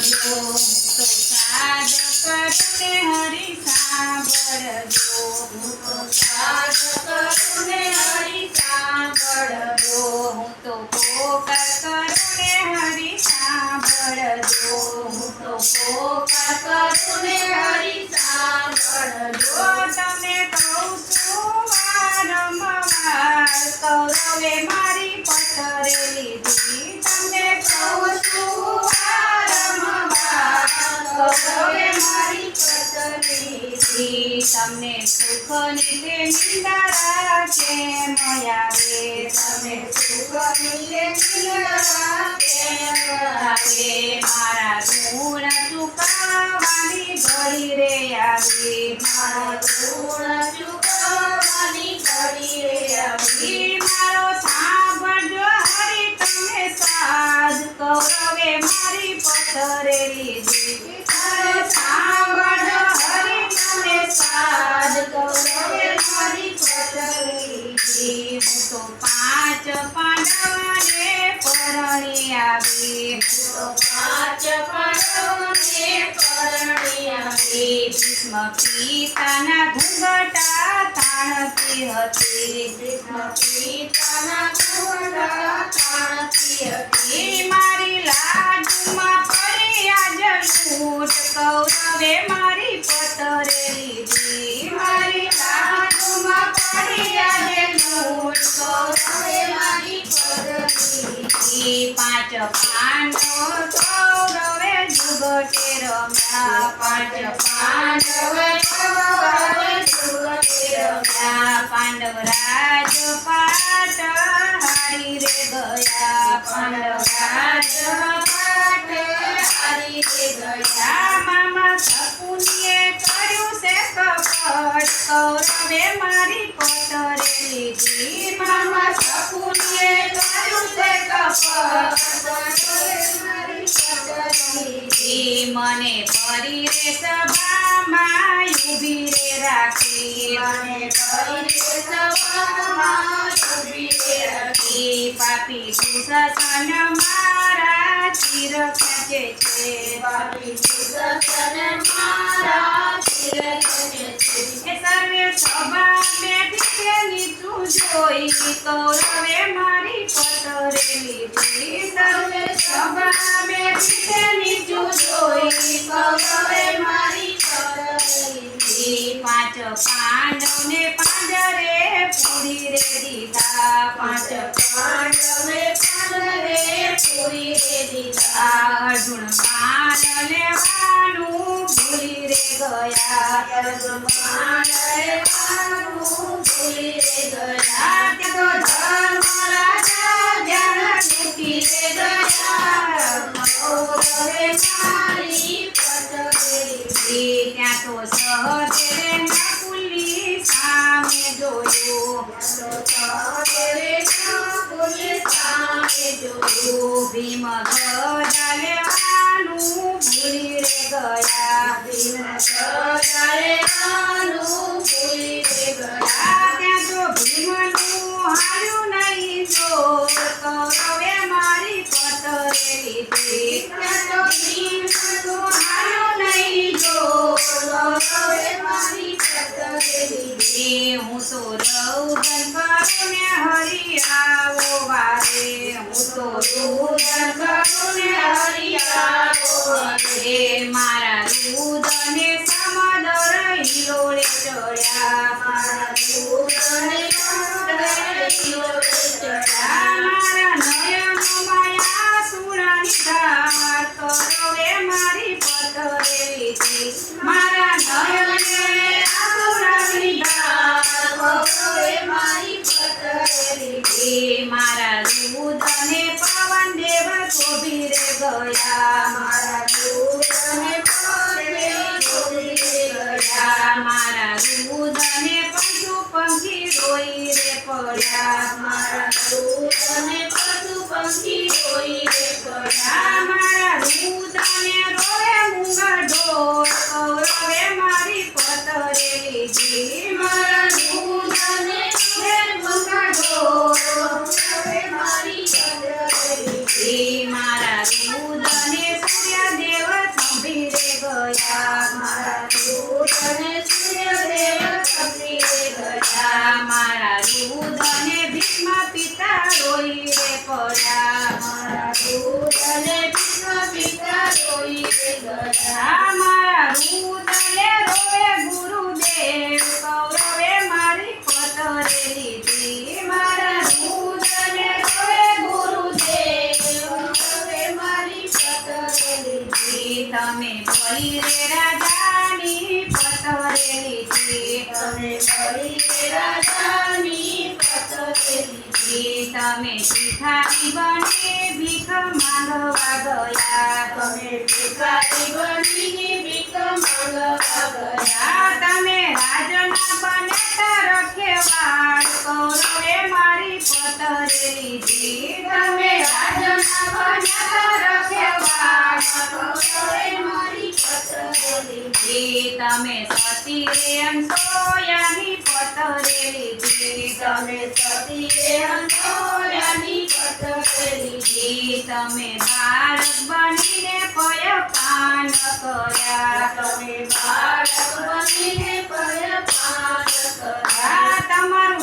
સાંભળજો મારી પતની લીધી તમને સુખ તે નિંદા કેમ મયાવે. તમે સુખ તે નિંદા કેમ મયાવે. મારા ગુણ તો પાંચ પાંડવને પરણી આવી. હું તો પાંચ પરણી આવી. ભીષ્મ પિતાના તાણતી હતી. ભીષ્મ પિતાના તાણતી હતી. મારી લાજમાં પડી આજ લૂંટ. કૌરવે પાંચ પાંડવ કૌરવે જુગટે રમ્યા પાંચ પાંડવ કૌરવે જુગટે રમ્યા પાંડવ રાજ મને ફરી રે સભામાં રે રાખી મને ફરી રે સભામાં રે રાખી પાપી દુષણ મારા ચિર ખેંચે છે પાપી દુષણ મારા છે. એ સર્વે સભા બેઠી છે નીચું જોઈ કૌરવે મારી પતરે લીધી સર્વે સભા બેઠી છે નીચું જોઈ કૌરવે મારી પતરે લીધી પાંચ પાંડવને પાંજરે પૂરી રે દીધા. પાંચ પાંડવને પાંજરે પૂરી રે દીધા. અર્જુન માન લેવાનું ભૂલી રે ગયા. અર્જુન માન લેવાનું ભૂલી રે ગયા. તે તો ધર્મ રાજા જ્ઞાન તૂટી રે ગયા. પતરે લીધી ત્યાં તો સહદેવે નકુલી સામે જોયું. સહદેવે નકુલી સામે જોયું. ભીમ ગદા લેવાનું ભૂલી ગયા. ભીમ ગદા હું તો રૌદન કરું ને હરી આવો વારે હું તો રુદન કરું ને વારે મારા રુદને સમદર હિલોળે ચડ્યા. પડ્યા મારા દૂધને પશુ પંખી રોઈ રે. પડ્યા મારા દૂધને રોવે મૂંગા ઢોર તમે ભિખારી બની ભીખ માંગવા ગયા તમે તમે રાજના બને રખેવાળ મારી પતરે લીધી તમે રાજના બને તમે સતી એમ સોયાની પતરેલી જી તમે સતી એમ સોયાની પતરેલી જી તમે બાળક બનીને પય પાન કર્યા. તમારું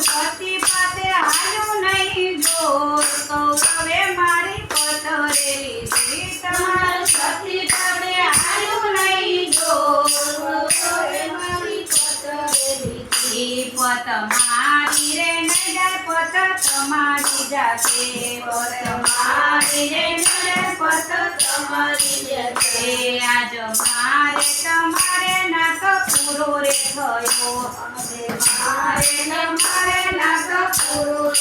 નહીં જોર કૌરવે મારી પતરે લીધી તમારું સતી પાસે હાલ્યું નહીં જો મારી પતરે લીધી પત મારી રે નહીં જાય આજ મારે તમારે ના રે થયો. મારે તમારે ના રે થયો.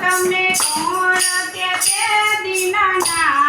તમને કોણ કે તે દીનાનાથ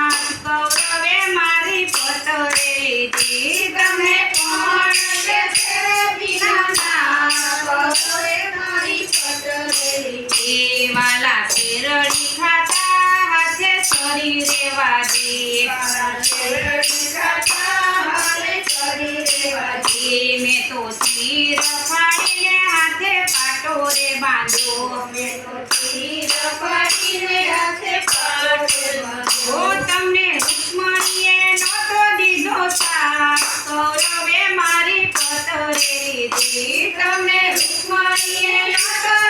તમને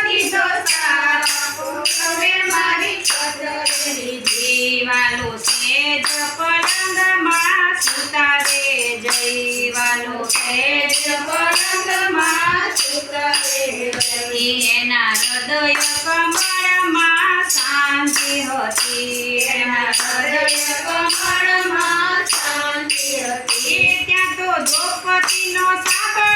દીધો મારી પતરે લીધી વાલો સેજ પલંગમાં એના હૃદય કમળમાં શાંતિ હતી. એના હૃદય કમળમાં શાંતિ હતી. ત્યાં તો દ્રૌપદીનો સાંભળ્યો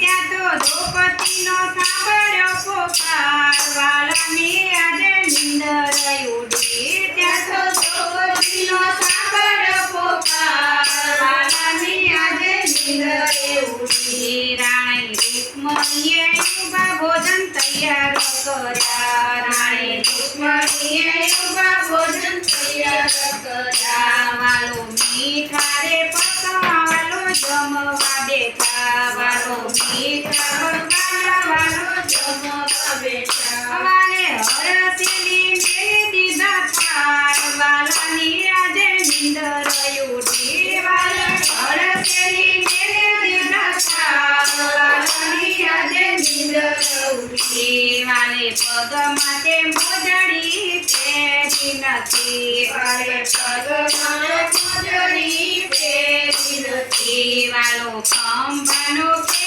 ત્યાં તો દ્રૌપદીએ સાંભળ્યો પોકાર પગ માટે મોજડી પહેરી નથી વાલે પગ માટે મોજડી પહેરી નથી વાલો ખંભાનો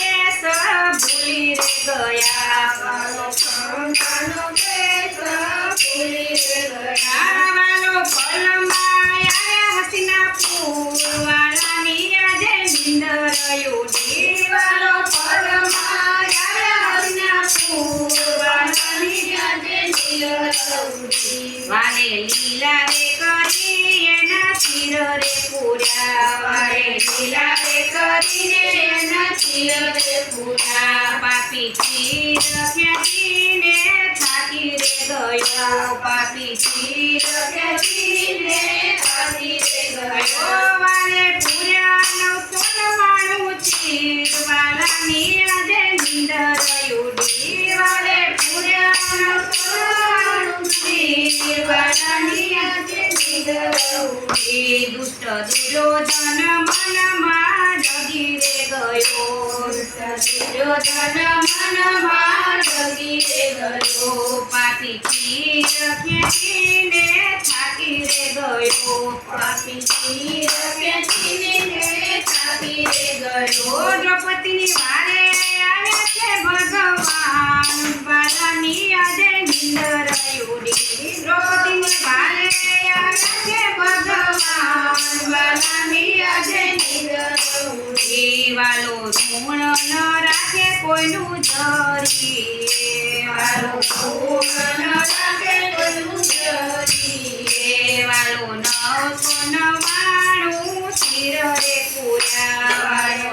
કેસ ભૂલી રે ગયા. વાલો ખંભાનો કેસ ભૂલી રે ગયા. આજે નિંદર ગયો પાપી ચીર ખેંચીને થાકી રે ગયો. વારે આવ્યા છે ભગવાન બાલાની આજે નિંદર ઉડી દ્રૌપદીની વારે આવ્યા છે ભગવાન બાલાની આજે નિંદર ઉડી વાલો ઋણ ન રાખે કોઈનું જરી વાલો ગુણ ન રાખે કોઈનું જરી વાલો નવસો નવાણું શિર રે પૂરા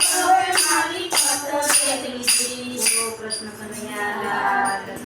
us.